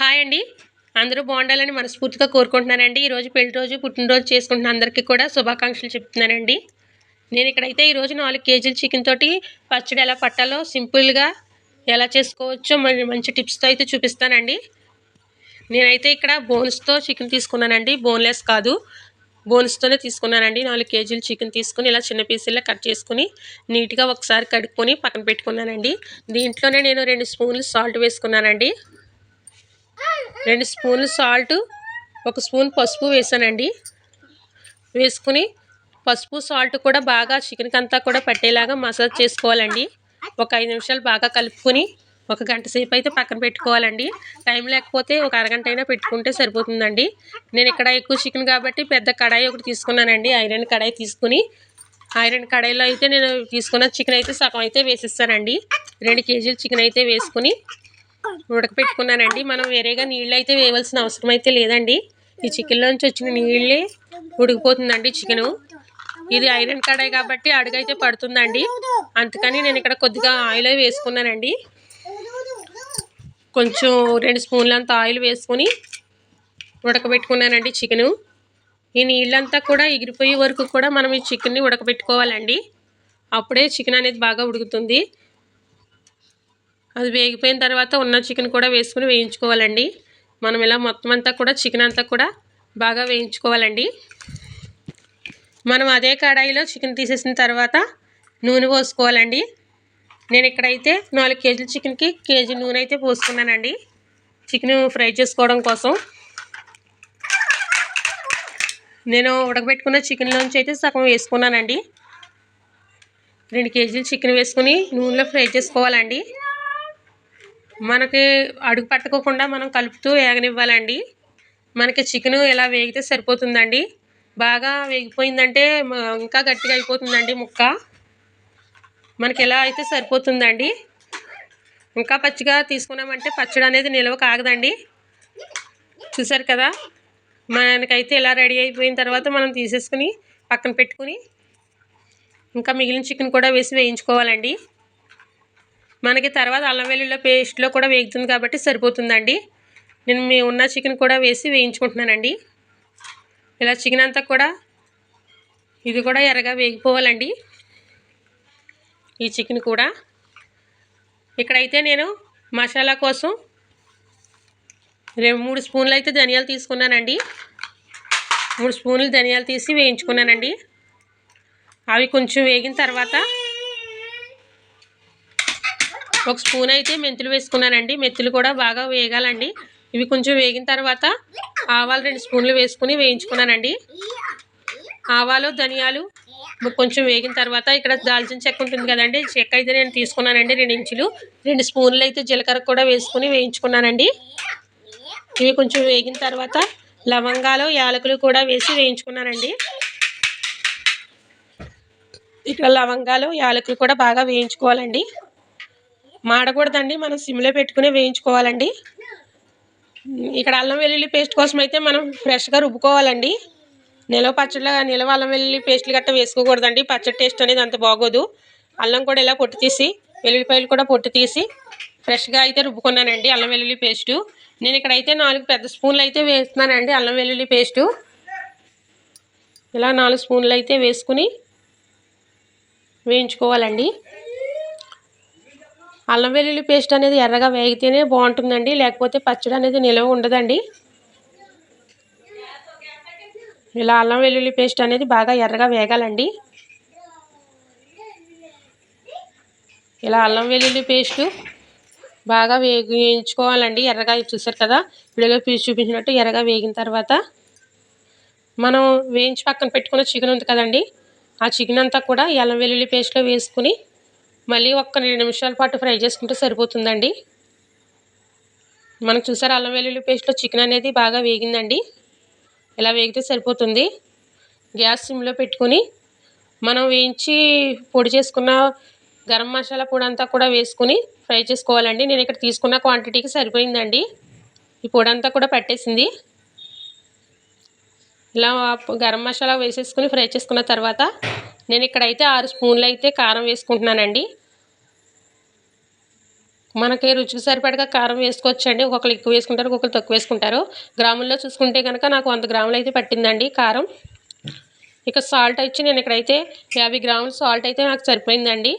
Hi అండి. అందరూ బాగుండాలని మనస్ఫూర్తిగా కోరుకుంటున్నానండి. ఈరోజు పెళ్ళి రోజు పుట్టినరోజు చేసుకుంటున్న అందరికీ కూడా శుభాకాంక్షలు చెప్తున్నానండి. నేను ఇక్కడైతే ఈరోజు నాలుగు కేజీల చికెన్ తోటి పచ్చడి ఎలా పట్టాలో సింపుల్గా ఎలా చేసుకోవచ్చో మంచి టిప్స్తో అయితే చూపిస్తానండి. నేనైతే ఇక్కడ బోన్స్తో చికెన్ తీసుకున్నానండి. బోన్లెస్ కాదు. బోన్స్తోనే తీసుకున్నానండి. నాలుగు కేజీలు చికెన్ తీసుకుని ఇలా చిన్న పీసుల్లో కట్ చేసుకుని నీట్గా ఒకసారి కడుక్కొని పక్కన పెట్టుకున్నానండి. దీంట్లోనే నేను రెండు స్పూన్లు సాల్ట్ వేసుకున్నానండి. రెండు స్పూన్లు సాల్ట్ ఒక స్పూన్ పసుపు వేసానండి. వేసుకుని పసుపు సాల్ట్ కూడా బాగా చికెన్కి అంతా కూడా పట్టేలాగా మసాజ్ చేసుకోవాలండి. ఒక ఐదు నిమిషాలు బాగా కలుపుకొని ఒక గంట సేపు అయితే పక్కన పెట్టుకోవాలండి. టైం లేకపోతే ఒక అరగంట అయినా పెట్టుకుంటే సరిపోతుందండి. నేను ఇక్కడ ఎక్కువ చికెన్ కాబట్టి పెద్ద కడాయి ఒకటి తీసుకున్నానండి. ఐరన్ కడాయి తీసుకుని ఐరన్ కడాయిలో అయితే నేను తీసుకున్న చికెన్ అయితే సగం అయితే వేసిస్తానండి. రెండు కేజీలు చికెన్ అయితే వేసుకుని ఉడకపెట్టుకున్నానండి. మనం వేరేగా నీళ్ళు అయితే వేయవలసిన అవసరం అయితే లేదండి. ఈ చికెన్లోంచి వచ్చిన నీళ్ళే ఉడికిపోతుందండి చికెను. ఇది ఐరన్ కడాయి కాబట్టి అడుగైతే పడుతుందండి. అందుకని నేను ఇక్కడ కొద్దిగా ఆయిల్ వేసుకున్నానండి. కొంచెం రెండు స్పూన్లంత ఆయిల్ వేసుకొని ఉడకబెట్టుకున్నానండి చికెను. ఈ నీళ్ళంతా కూడా ఎగిరిపోయే వరకు కూడా మనం ఈ చికెన్ని ఉడకబెట్టుకోవాలండి. అప్పుడే చికెన్ అనేది బాగా ఉడుకుతుంది. అది వేగిపోయిన తర్వాత ఉన్న చికెన్ కూడా వేసుకుని వేయించుకోవాలండి. మనం ఇలా మొత్తం అంతా కూడా చికెన్ అంతా కూడా బాగా వేయించుకోవాలండి. మనం అదే కడాయిలో చికెన్ తీసేసిన తర్వాత నూనె పోసుకోవాలండి. నేను ఇక్కడైతే నాలుగు కేజీల చికెన్కి కేజీ నూనె అయితే పోసుకున్నానండి. చికెన్ ఫ్రై చేసుకోవడం కోసం. నేను ఉడకబెట్టుకున్న చికెన్లోంచి అయితే సగం వేసుకున్నానండి. రెండు కేజీలు చికెన్ వేసుకుని నూనెలో ఫ్రై చేసుకోవాలండి. మనకి అడుగు పట్టుకోకుండా మనం కలుపుతూ వేగనివ్వాలండి. మనకి చికెన్ ఎలా వేగితే సరిపోతుందండి. బాగా వేగిపోయిందంటే ఇంకా గట్టిగా అయిపోతుందండి ముక్క. మనకి ఎలా అయితే సరిపోతుందండి. ఇంకా పచ్చిగా తీసుకున్నామంటే పచ్చడి అనేది నిల్వ కాగదండి. చూసారు కదా? మనకైతే ఇలా రెడీ అయిపోయిన తర్వాత మనం తీసేసుకుని పక్కన పెట్టుకుని ఇంకా మిగిలిన చికెన్ కూడా వేసి వేయించుకోవాలండి. మనకి తర్వాత అల్లం వెల్లుల్లి పేస్ట్లో కూడా వేగుతుంది కాబట్టి సరిపోతుందండి. నేను మీ ఉన్న చికెన్ కూడా వేసి వేయించుకుంటున్నానండి. ఇలా చికెన్ అంతా కూడా ఇది కూడా ఎర్రగా వేగిపోవాలండి. ఈ చికెన్ కూడా. ఇక్కడైతే నేను మసాలా కోసం రెండు మూడు స్పూన్లు అయితే ధనియాలు తీసుకున్నానండి. మూడు స్పూన్లు ధనియాలు తీసి వేయించుకున్నానండి. అవి కొంచెం వేగిన తర్వాత ఒక స్పూన్ అయితే మెంతులు వేసుకున్నానండి. మెంతులు కూడా బాగా వేగాలండి. ఇవి కొంచెం వేగిన తర్వాత ఆవాలు రెండు స్పూన్లు వేసుకుని వేయించుకున్నానండి. ఆవాలు ధనియాలు కొంచెం వేగిన తర్వాత ఇక్కడ దాల్చిన చెక్క ఉంటుంది కదండి. చెక్క అయితే నేను తీసుకున్నానండి రెండు ఇంచులు. రెండు స్పూన్లు అయితే జీలకర్ర కూడా వేసుకుని వేయించుకున్నానండి. ఇవి కొంచెం వేగిన తర్వాత లవంగాలు యాలకులు కూడా వేసి వేయించుకున్నానండి. ఇక్కడ లవంగాలు యాలకులు కూడా బాగా వేయించుకోవాలండి. మాడకూడదండి. మనం సిమ్లో పెట్టుకుని వేయించుకోవాలండి. ఇక్కడ అల్లం వెల్లుల్లి పేస్ట్ కోసం అయితే మనం ఫ్రెష్గా రుబ్బుకోవాలండి. నిలవ పచ్చడిలో నిలవ అల్లం వెల్లుల్లి పేస్ట్లు గట్ట వేసుకోకూడదండి. పచ్చడి టేస్ట్ అనేది అంత బాగోదు. అల్లం కూడా ఇలా పొట్టు తీసి వెల్లుల్లిపాయలు కూడా పొట్టు తీసి ఫ్రెష్గా అయితే రుబ్బుకున్నానండి అల్లం వెల్లుల్లి పేస్టు. నేను ఇక్కడైతే నాలుగు పెద్ద స్పూన్లు అయితే వేస్తున్నానండి అల్లం వెల్లుల్లి పేస్టు. ఇలా నాలుగు స్పూన్లు అయితే వేసుకుని వేయించుకోవాలండి. అల్లం వెల్లుల్లి పేస్ట్ అనేది ఎర్రగా వేగితేనే బాగుంటుందండి. లేకపోతే పచ్చడి అనేది నిలవ ఉండదండి. ఇలా అల్లం వెల్లుల్లి పేస్ట్ అనేది బాగా ఎర్రగా వేగాలండి. ఇలా అల్లం వెల్లుల్లి పేస్టు బాగా వేగి వేయించుకోవాలండి ఎర్రగా చూసారు కదా? వీడియోలో పీస్ చూపించినట్టు ఎర్రగా వేగిన తర్వాత మనం వేయించి పక్కన పెట్టుకున్న చికెన్ ఉంది కదండి. ఆ చికెన్ అంతా కూడా అల్లం వెల్లుల్లి పేస్ట్లో వేసుకుని మళ్ళీ ఒక్క రెండు నిమిషాల పాటు ఫ్రై చేసుకుంటే సరిపోతుందండి. మనం చూసారు అల్లం వెల్లుల్లి పేస్ట్లో చికెన్ అనేది బాగా వేగిందండి. ఇలా వేగితే సరిపోతుంది. గ్యాస్ సిమ్లో పెట్టుకొని మనం వేయించి పొడి చేసుకున్న గరం మసాలా పొడి అంతా కూడా వేసుకుని ఫ్రై చేసుకోవాలండి. నేను ఇక్కడ తీసుకున్న క్వాంటిటీకి సరిపోయిందండి. ఈ పొడి అంతా కూడా పట్టేసింది. ఇలా గరం మసాలా వేసేసుకుని ఫ్రై చేసుకున్న తర్వాత నేను ఇక్కడైతే ఆరు స్పూన్లు అయితే కారం వేసుకుంటున్నానండి. మనకి రుచికి సరిపడగా కారం వేసుకోవచ్చండి. ఒక్కొక్కరు ఎక్కువ వేసుకుంటారు ఒక్కొక్కరు తక్కువ వేసుకుంటారు. గ్రాముల్లో చూసుకుంటే కనుక నాకు వంద గ్రాములు అయితే పట్టిందండి కారం. ఇక సాల్ట్ వచ్చి నేను ఇక్కడైతే యాభై గ్రాములు సాల్ట్ అయితే నాకు సరిపోయిందండి.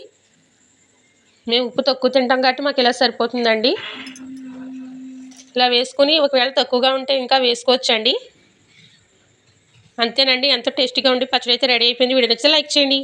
మేము ఉప్పు తక్కువ తింటాం కాబట్టి మాకు ఇలా సరిపోతుందండి. ఇలా వేసుకుని ఒకవేళ తక్కువగా ఉంటే ఇంకా వేసుకోవచ్చండి. అంతేనండి. ఎంతో టేస్టీగా ఉండి పచ్చడి అయితే రెడీ అయిపోయింది. వీడియో నచ్చితే లైక్ చేయండి.